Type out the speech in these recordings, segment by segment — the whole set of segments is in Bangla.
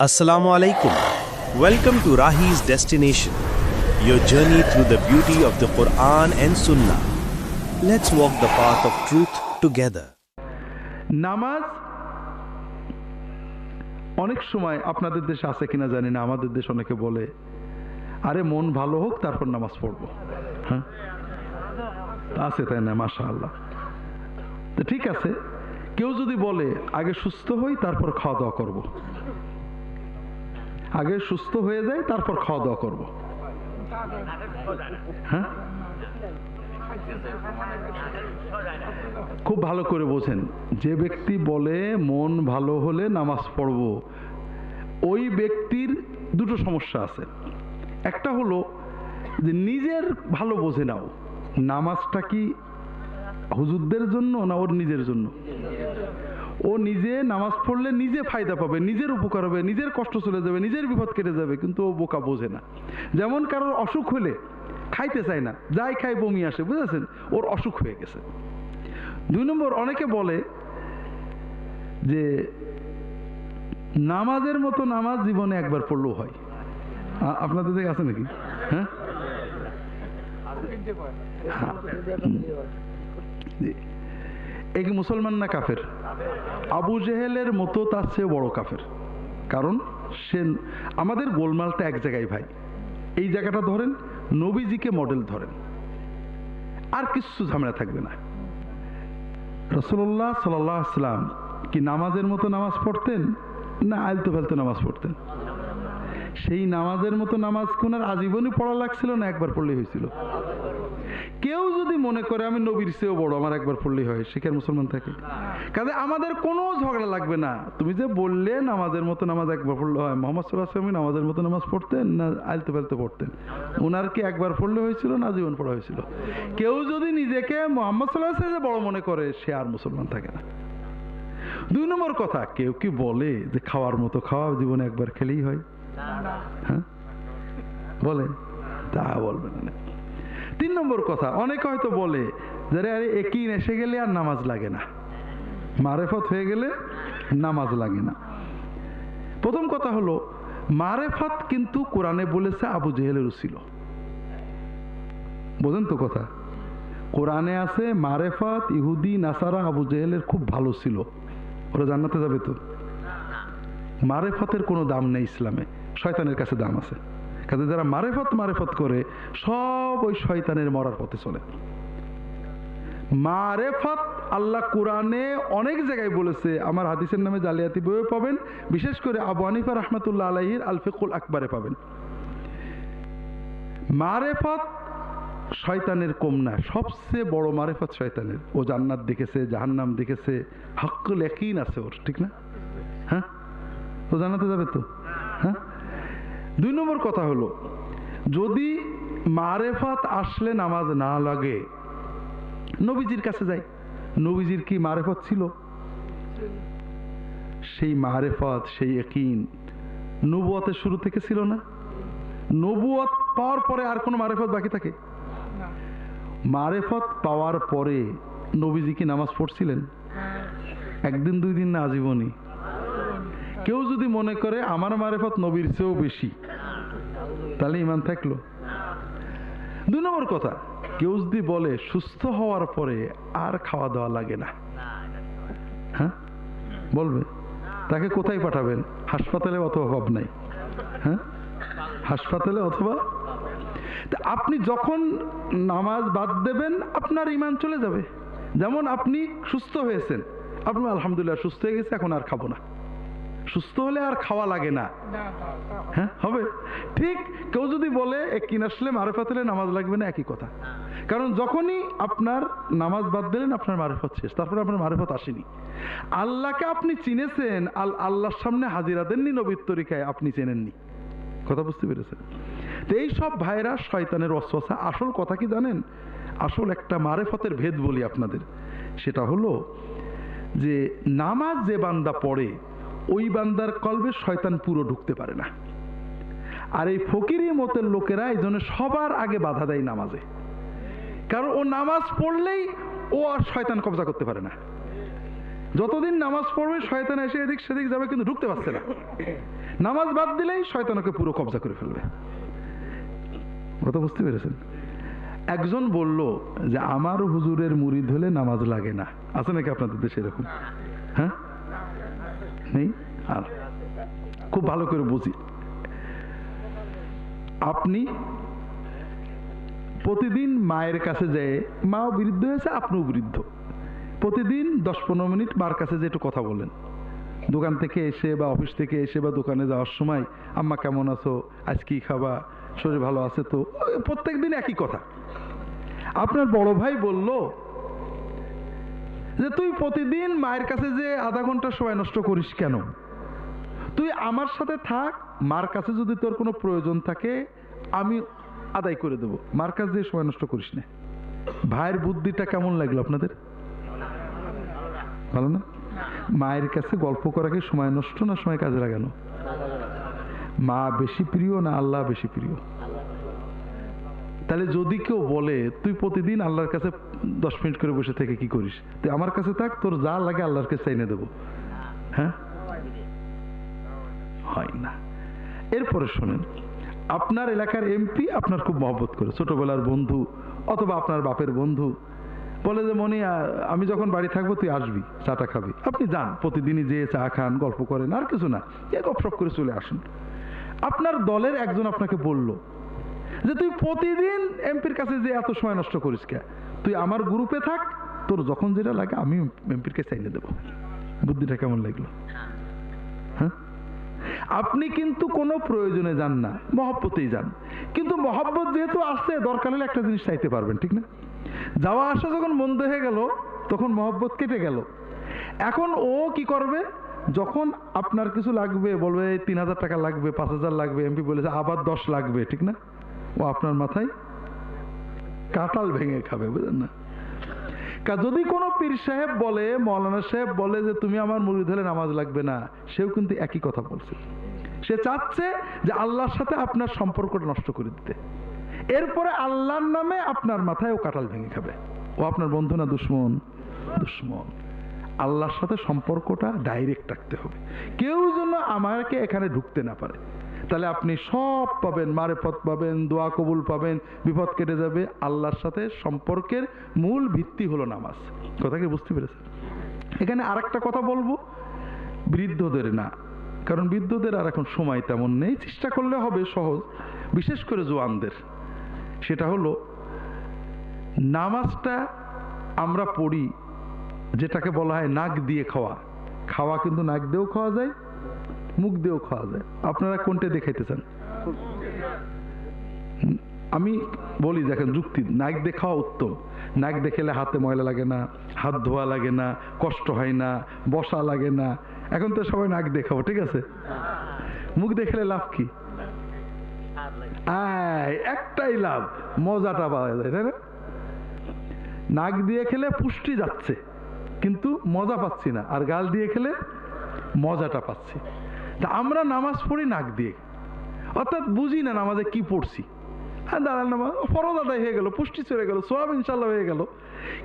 Assalamu alaikum. Welcome to Rahi's Destination, your journey through the beauty of the Quran and Sunnah. Let's walk the path of truth together. নামাজ অনেক সময় আপনাদের দেশে আছে কিনা জানি না আমাদের দেশ অনেকে বলে আরে মন ভালো হোক তারপর নামাজ পড়ব হ্যাঁ আছে তাই না মাশা আল্লাহ ঠিক আছে কেউ যদি বলে আগে সুস্থ হই তারপর খাওয়া দাওয়া করব। আগে সুস্থ হয়ে যায় তারপর খাওয়া দাওয়া করব। হ্যাঁ? খুব ভালো করে বোঝেন। যে ব্যক্তি বলে মন ভালো হলে নামাজ পড়ব, ওই ব্যক্তির দুটো সমস্যা আছে। একটা হলো যে নিজের ভালো বোঝে নাও নামাজটা কি হুজুরদের জন্য না ওর নিজের জন্য? ও নিজে নামাজ পড়লে নিজে ফায়দা পাবে, নিজের উপকার হবে, নিজের কষ্ট চলে যাবে, নিজের বিপদ কেটে যাবে, কিন্তু ও বোকা বোঝে না। যেমন কারোর অসুখ হলে খাইতে চায় না, যাই খায় বমি আসে, বুঝেছেন? ওর অসুখ হয়ে গেছে। দুই নম্বর, অনেকে বলে যে নামাজের মতো নামাজ জীবনে একবার পড়লেও হয়। আপনাদের দিকে আছে নাকি? হ্যাঁ। এ কি মুসলমান না কাফের? আবু জেহেলের মতো তার চেয়ে বড় কাফের। কারণ সে আমাদের গোলমালটা এক জায়গায় ভাই। এই জায়গাটা ধরেন, নবীজিকে মডেল ধরেন। আর কিছু ঝামেলা থাকবে না। রসুল্লাহ সাল্লাহ আসলাম কি নামাজের মতো নামাজ পড়তেন, না আলতো ফালতো নামাজ পড়তেন? সেই নামাজের মতো নামাজ কোনার আজীবনই পড়া লাগছিল না একবার পড়লেই হয়েছিল? কেউ যদি মনে করে আমি নবীর চেয়েও বড় আমার একবার পড়লেই হয় আর মুসলমান থাকে? কাজে আমাদের কোনো ঝগড়া লাগবে না। তুমি যে বললে নামাজের মতো নামাজ একবার পড়লে হয় মোহাম্মদ সাল্লাহ আসলামী নামাজের মতো নামাজ পড়তেন না আলতে ফালতে পড়তেন? ওনার কি একবার পড়লে হয়েছিল না জীবন পড়া হয়েছিল? কেউ যদি নিজেকে মোহাম্মদ সাল্লাহ আসলামে বড় মনে করে সে আর মুসলমান থাকে না। দুই নম্বর কথা কেউ কি বলে যে খাওয়ার মতো খাওয়া জীবনে একবার খেলেই হয়? হ্যাঁ? বলে? তা বলবেন না। তিন নম্বর কথা, অনেকে হয়তো বলে যে আরে একই এসে গেলে আর নামাজ লাগে না। মারেফত হয়ে গেলে নামাজ লাগে না। প্রথম কথা হলো, মারেফত কিন্তু কোরআনে বলেছে আবু জেহেলের ছিল। বোঝেন তো কথা। কোরআনে আছে, মারেফত ইহুদি, নাসারা আবু জেহেলের খুব ভালো ছিল। ওরা জান্নাতে যাবে তো? মারেফতের কোনো দাম নেই ইসলামে। শয়তানের কাছে দাম আছে। কাজে যারা মারেফত মারেফত করে, সব ওই শয়তানের মরার পথে চলে। মারেফত আল্লাহ কোরআনে অনেক জায়গায় বলেছে, আমার হাদিসের নামে জালিয়াতি বইয়ে পাবেন, বিশেষ করে আবু হানিফা রহমতুল্লাহ আলাহির আলফিকুল আকবরে পাবেন। মারেফত শয়তানের কম না, সবচেয়ে বড় মারেফত শয়তানের। ও জান্নাত দেখেছে, জাহান্নাম দেখেছে হকুল একইন আছে ওর, ঠিক না? হ্যাঁ? ও জানাতে যাবে তো? হ্যাঁ? দুই নম্বর কথা হলো যদি মারেফাত আসলে নামাজ না লাগে নবীজির কাছে যাই। নবীজির কি মারেফত ছিল? সেই মারেফত সেই একিন নবুয়াতের শুরু থেকে ছিল না? নবুয়াত পাওয়ার পরে আর কোনো মারেফত বাকি থাকে? মারেফত পাওয়ার পরে নবীজি কি নামাজ পড়ছিলেন? একদিন দুই দিন না আজীবনই। কেউ যদি মনে করে আমার মারেফত নবীর চেয়েও বেশি, তাহলে ইমান থাকল। দুই নম্বর কথা, কেউ যদি বলে সুস্থ হওয়ার পরে আর খাওয়া দাওয়া লাগে না হ্যাঁ? বলবে, তাকে কোথায় পাঠাবেন? হাসপাতালে অথবা অভাব নাই হ্যাঁ? হাসপাতালে অথবা আপনি যখন নামাজ বাদ দেবেন, আপনার ইমান চলে যাবে। যেমন আপনি সুস্থ হয়েছেন আপনি আলহামদুলিল্লাহ সুস্থ হয়ে গেছে, এখন আর খাব না। সুস্থ হলে আর খাওয়া লাগে না। হ্যাঁ হবে। ঠিক, কেউ যদি বলে কিন আসলে মারেফত হলে নামাজ লাগবে না? একই কথা। কারণ যখনই আপনার নামাজ বাদ দিলেন, আপনার মারেফত শেষ। তারপরে আপনার মারেফত আসেনি। আল্লাহকে আপনি চিনেছেন, আল আল্লাহর সামনে হাজিরা দেননি, নবীর তরিকায় আপনি চেনেননি। কথা বুঝতে পেরেছেন? তো এই সব ভাইরা শয়তানের অস্বসা আসল কথা কি জানেন? আসল একটা মারেফতের ভেদ বলি আপনাদের। সেটা হলো যে, নামাজ যে বান্দা পড়ে ওই বান্দার কলবে শয়তান পুরো ঢুকতে পারে না। আর এই ফকিরি মতের লোকেরা এই জন্য সবার আগে বাধা দেয় নামাজে। কারণ ও নামাজ পড়লেই ও আর শয়তান কবজা করতে পারে না। যতদিন নামাজ পড়বে, শয়তান এসে এদিক সেদিক যাবে, কিন্তু ঢুকতে পারছে না। নামাজ বাদ দিলেই শয়তান ওকে পুরো কবজা করে ফেলবে। কথা বুঝতে পেরেছেন? একজন বলল যে, আমার হুজুরের মুরিদ হলে নামাজ লাগে না। আছে নাকি আপনাদের দেশে এরকম? হ্যাঁ? নেই আর খুব ভালো করে বুঝি। আপনি প্রতিদিন মায়ের কাছে যেয়ে, মাও বৃদ্ধ হয়েছে, আপনিও বৃদ্ধ। প্রতিদিন দশ পনেরো মিনিট মার কাছে যে একটু কথা বলেন। দোকান থেকে এসে বা অফিস থেকে এসে বা দোকানে যাওয়ার সময়, আম্মা কেমন আছো? আজ কি খাবা? শরীর ভালো আছে তো? প্রত্যেক দিন একই কথা। আপনার বড় ভাই বলল যে তুই প্রতিদিন মায়ের কাছে যে আধা ঘণ্টা সময় নষ্ট করিস কেন? তুই আমার সাথে থাক, মার কাছে যদি তোর কোনো প্রয়োজন থাকে, আমি আদায় করে দেবো। মার কাছে দিয়ে সময় নষ্ট করিস না। ভাইয়ের বুদ্ধিটা কেমন লাগল আপনাদের? ভালো না? মায়ের কাছে গল্প করাকে সময় নষ্ট না সময় কাজে লাগানো? মা বেশি প্রিয় না আল্লাহ বেশি প্রিয়? তাহলে যদি কেউ বলে, তুই প্রতিদিন আল্লাহর কাছে দশ মিনিট করে বসে থেকে কি করিস? তুই আমার কাছে থাক, তোর যা লাগে আল্লাহর কাছে এনে দেবো। হ্যাঁ? হয় না। এরপরে শোনেন, আপনার এলাকার এমপি আপনার খুব মহব্বত করে, ছোটবেলার বন্ধু অথবা আপনার বাপের বন্ধু। বলে যে, মনি আমি যখন বাড়ি থাকব, তুই আসবি, চাটা খাবি। আপনি যান, প্রতিদিনই যেয়ে চা খান, গল্প করেন, আর কিছু না। এ গপসপ করে চলে আসুন। আপনার দলের একজন আপনাকে বলল যে তুই প্রতিদিন এমপির কাছে যে এত সময় নষ্ট করিস কে? তুই আমার গ্রুপে থাক, তোর যখন যেটা লাগে আমি এমপির কাছে এনে দেবো। বুদ্ধিটা কেমন লাগল? হ্যাঁ? আপনি কিন্তু কোনো প্রয়োজনে যান না, মহব্বতেই যান। কিন্তু মহব্বত যেহেতু আসছে দরকার হলে একটা জিনিস চাইতে পারবেন, ঠিক না? যাওয়া আসা যখন বন্ধ হয়ে গেল, তখন মহব্বত কেটে গেল। এখন ও কি করবে? যখন আপনার কিছু লাগবে, বলবে তিন হাজার টাকা লাগবে, পাঁচ হাজার লাগবে এমপি বলেছে, আবার দশ লাগবে, ঠিক না? ও আপনার মাথায় কাঁঠাল ভেঙে খাবে, বুঝলেন না? যদি কোনো পীর সাহেব বলে, মৌলানা সাহেব বলে যে, তুমি আমার মুড়ি ধরে নামাজ লাগবে না, সেও কিন্তু একই কথা বলছে। সে চাচ্ছে যে আল্লাহর সাথে আপনার সম্পর্কটা নষ্ট করে দিতে। এরপরে আল্লাহর নামে আপনার মাথায় ও কাঁঠাল ভেঙে খাবে। ও আপনার বন্ধু না দুশ্মন? দুশ্মন। আল্লাহর সাথে সম্পর্কটা ডাইরেক্ট রাখতে হবে। কেউ যেন আমাকে এখানে ঢুকতে না পারে। তাহলে আপনি সব পাবেন, মারেফত পাবেন, দোয়া কবুল পাবেন, বিপদ কেটে যাবে। আল্লাহর সাথে সম্পর্কের মূল ভিত্তি হলো নামাজ। কথা কি বুঝতে পেরেছেন? এখানে আরেকটা কথা বলব, বৃদ্ধদের না। কারণ বৃদ্ধদের আর এখন সময় তেমন নেই, চেষ্টা করলে হবে সহজ, বিশেষ করে জোয়ানদের। সেটা হলো, নামাজটা আমরা পড়ি, যেটাকে বলা হয় নাক দিয়ে খাওয়া। খাওয়া কিন্তু নাক দিয়েও খাওয়া যায় মুখ দিয়েও খাওয়া যায়। আপনারা কোনটা দেখাইতে চান আমি বলি, দেখেন, যুক্তি। নাক দিয়ে খাওয়া উত্তম। নাক দেখেলে হাতে ময়লা লাগে না, হাত ধোয়া লাগে না, কষ্ট হয় না, বসা লাগে না। এখন তো সবাই নাক দিয়ে খাব, ঠিক আছে? মুখ দেখলে লাভ কি? একটাই লাভ, মজাটা পাওয়া যায়, তাই না? নাক দিয়ে খেলে পুষ্টি যাচ্ছে, কিন্তু মজা পাচ্ছি না। আর গাল দিয়ে খেলে মজাটা পাচ্ছি। তা আমরা নামাজ পড়ি নাক দিয়ে। অর্থাৎ বুঝি না নামাজে কি পড়ছি। হ্যাঁ দাঁড়ান নামাজ ফরজ আদায় হয়ে গেল, পুষ্টি চলে গেল, সোয়াব ইনশাল্লাহ হয়ে গেল।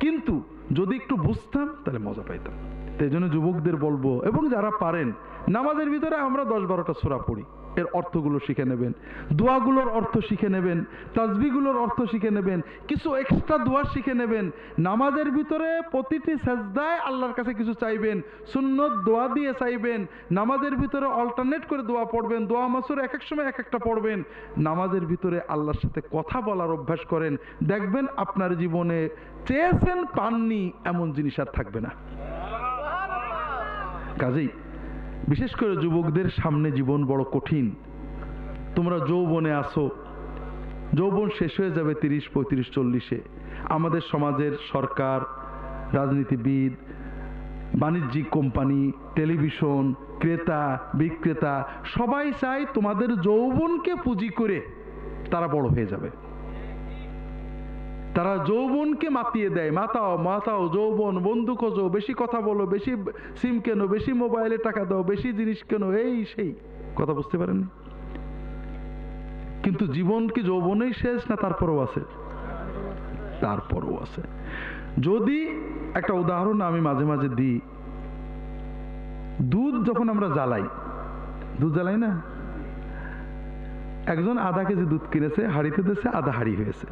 কিন্তু যদি একটু বুঝতাম, তাহলে মজা পাইতাম। তাই জন্য যুবকদের বলব, এবং যারা পারেন, নামাজের ভিতরে আমরা দশ বারোটা সোরা পড়ি। এর অর্থগুলো শিখে নেবেন। দোয়াগুলোর অর্থ শিখে নেবেন। তাজবিগুলোর অর্থ শিখে নেবেন। কিছু এক্সট্রা দোয়া শিখে নেবেন। নামাজের ভিতরে প্রতিটি সেজদায় আল্লাহর কাছে কিছু চাইবেন। সুন্নত দোয়া দিয়ে চাইবেন। নামাজের ভিতরে অল্টারনেট করে দোয়া পড়বেন। দোয়া মাসুর এক এক সময় এক একটা পড়বেন। নামাজের ভিতরে আল্লাহর সাথে কথা বলার অভ্যাস করেন। দেখবেন আপনার জীবনে চেয়েছেন পাননি এমন জিনিস আর থাকবে না। কাজেই বিশেষ করে যুবকদের সামনে জীবন বড় কঠিন। তোমরা যৌবনে আসো যৌবন শেষ হয়ে যাবে তিরিশ, পঁয়ত্রিশ, চল্লিশে। আমাদের সমাজের সরকার, রাজনীতিবিদ, বাণিজ্যিক কোম্পানি, টেলিভিশন, ক্রেতা, বিক্রেতা, সবাই চায় তোমাদের যৌবনকে পুঁজি করে তারা বড় হয়ে যাবে। তারা যৌবনকে মাতিয়ে দেয়। মাতাও মাতাও, যৌবন, বন্ধু খোঁজো, বেশি কথা বলো, বেশি সিম কেনো, বেশি মোবাইলে টাকা দাও, বেশি জিনিস কেনো, এই সেই। কথা বুঝতে পারেন কিন্তু জীবন কি যৌবনেই শেষ না তারপরও আছে? তারপরও আছে। যদি একটা উদাহরণ আমি মাঝে মাঝে দিই, দুধ যখন আমরা জ্বালাই, দুধ জ্বালাই না? একজন আধা কেজি দুধ কিনেছে, হাড়িতে দিয়েছে, আধা হাড়ি হয়েছে।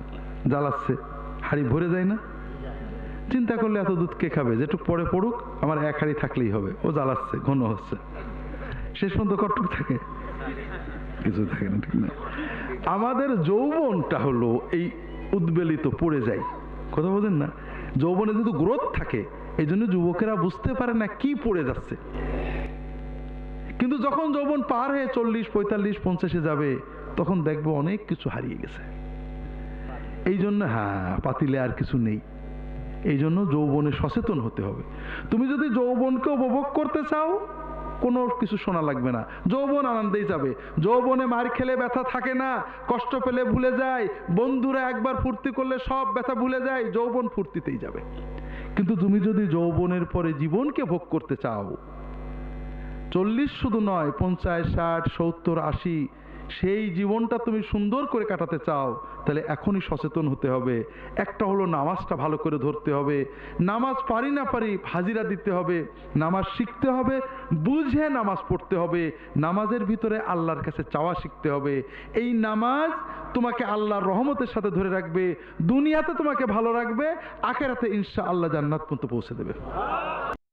জ্বালাচ্ছে। হাড়ি ভরে যায় না। চিন্তা করলে এত দুধ কে খাবে? যেটুক পরে পড়ুক, আমার এক হাড়ি থাকলেই হবে। ও জ্বালাচ্ছে, ঘন হচ্ছে। শেষ পর্যন্ত কটুক থাকে। কিছু থাকে না, ঠিক না। আমাদের যৌবনটা হলো এই উদ্বেলিত, পড়ে যায় কথা বোঝেন না? যৌবনে যদি গ্রোথ থাকে, এই জন্য যুবকেরা বুঝতে পারে না কি পড়ে যাচ্ছে। কিন্তু যখন যৌবন পার হয়ে চল্লিশ, পঁয়তাল্লিশ, পঞ্চাশে যাবে, তখন দেখব অনেক কিছু হারিয়ে গেছে। এই জন্য হ্যাঁ পাতিলে আর কিছু নেই। এই জন্য যৌবনে সচেতন হতে হবে। তুমি যদি যৌবনকে উপভোগ করতে চাও, কোনো কিছু শোনা লাগবে না। যৌবন আনন্দেই যাবে। যৌবনে মার খেলে ব্যথা থাকে না, কষ্ট পেলে ভুলে যায়, বন্ধুরা একবার ফুর্তি করলে সব ব্যথা ভুলে যায়, যৌবন ফুর্তিতেই যাবে। কিন্তু তুমি যদি যৌবনের পরে জীবনকে ভোগ করতে চাও, চল্লিশ শুধু নয়, পঞ্চাশ, ষাট, সত্তর, আশি সেই জীবনটা তুমি সুন্দর করে কাটাতে চাও, তাহলে এখনই সচেতন হতে হবে। একটা হলো নামাজটা ভালো করে ধরতে হবে। নামাজ পারি না পারি হাজিরা দিতে হবে, নামাজ শিখতে হবে, বুঝে নামাজ পড়তে হবে। নামাজের ভিতরে আল্লাহর কাছে চাওয়া শিখতে হবে। এই নামাজ তোমাকে আল্লাহর রহমতের সাথে ধরে রাখবে, দুনিয়াতে তোমাকে ভালো রাখবে, আখেরাতে ইনশা আল্লাহ জান্নাত পর্যন্ত পৌঁছে দেবে।